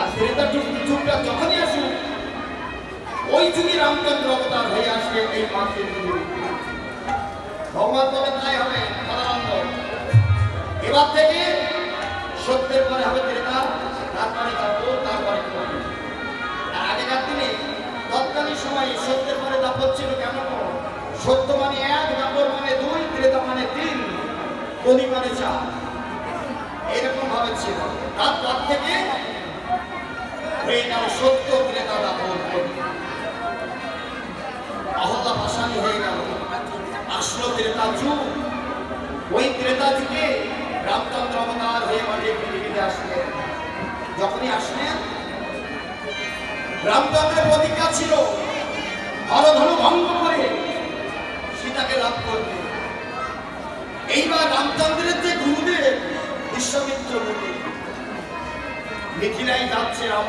আর ত্রেতার যুগ যুগটা ওই যুগে রামচন্দ্র হয়ে ভগবান তারপরে তারপরে। আর আগেকার তৎকালীন সময়ে সত্যের পরে দাপট ছিল কেমন? সত্য মানে এক দাপট মানে দুই ত্রেতা মানে তিন কলি মানে চার। এরকম ভাবে ছিল। গেল সত্য দাপট কলি। অহল্লা ভাসানি হয়ে গেল। আসলো ত্রেতা যুগ ওই ত্রেতা যুগে রামচন্দ্র অবতার হয়ে মাঝে পৃথিবীতে আসলেন। যখনই আসলেন, রামচন্দ্রের প্রতিজ্ঞা ছিল হরধনু ভঙ্গ করে সীতাকে লাভ করবে এইবার রামচন্দ্রের যে গুরুদেব, বিশ্বমিত্র মুনি। মিথিলাই যাচ্ছে রাম